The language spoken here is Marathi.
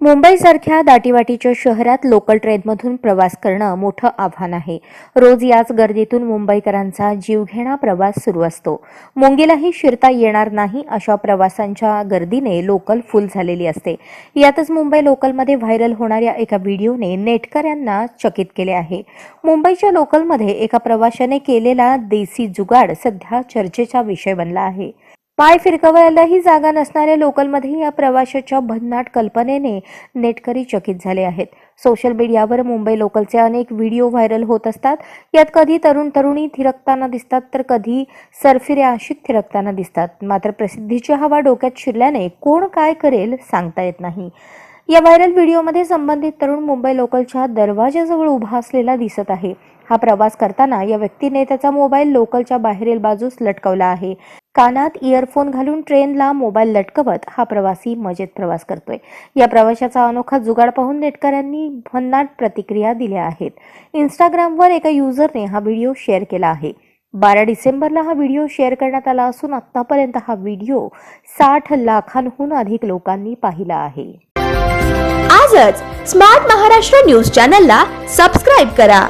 मुंबईसारख्या दाटीवाटीच्या शहरात लोकल ट्रेनमधून प्रवास करणं मोठं आव्हान आहे. रोज याच गर्दीतून मुंबईकरांचा जीवघेणा प्रवास सुरू असतो. मुंगीलाही शिरता येणार नाही अशा प्रवासांच्या गर्दीने लोकल फुल झालेली असते. यातच मुंबई लोकलमध्ये व्हायरल होणाऱ्या एका व्हिडिओने नेटकऱ्यांना चकित केले आहे. मुंबईच्या लोकलमध्ये एका प्रवाशाने केलेला देसी जुगाड सध्या चर्चेचा विषय बनला आहे. पाय फिरकवायलाही जागा नसणाऱ्या लोकलमध्ये या प्रवाशाच्या भन्नाट कल्पनेने नेटकरी चकित झाले आहेत. सोशल मीडियावर मुंबई लोकलचे अनेक व्हिडिओ व्हायरल होत असतात. यात कधी तरुण तरुणी थिरकताना दिसतात तर कधी सरफिरे आशिक थिरकताना दिसतात. मात्र प्रसिद्धीची हवा डोक्यात शिरल्याने कोण काय करेल सांगता येत नाही. या व्हायरल व्हिडिओमध्ये संबंधित तरुण मुंबई लोकलच्या दरवाजाजवळ उभा असलेला दिसत आहे. हा प्रवास करताना या व्यक्तीने त्याचा मोबाईल लोकलच्या बाहेरील बाजूस लटकवला आहे. कानात इयरफोन घालून ट्रेनला मोबाईल लटकवत हा प्रवासी मजेत प्रवास करतोय. या प्रवाशाचा अनोखा जुगाड पाहून नेटकऱ्यांनी भन्नाट प्रतिक्रिया दिल्या आहेत. इंस्टाग्रामवर एका युजरने हा व्हिडिओ शेअर केला आहे. बारा डिसेंबरला हा व्हिडिओ शेअर करण्यात आला असून आतापर्यंत हा व्हिडिओ साठ लाखांहून अधिक लोकांनी पाहिला आहे. आजच स्मार्ट महाराष्ट्र न्यूज चॅनलला सबस्क्राईब करा.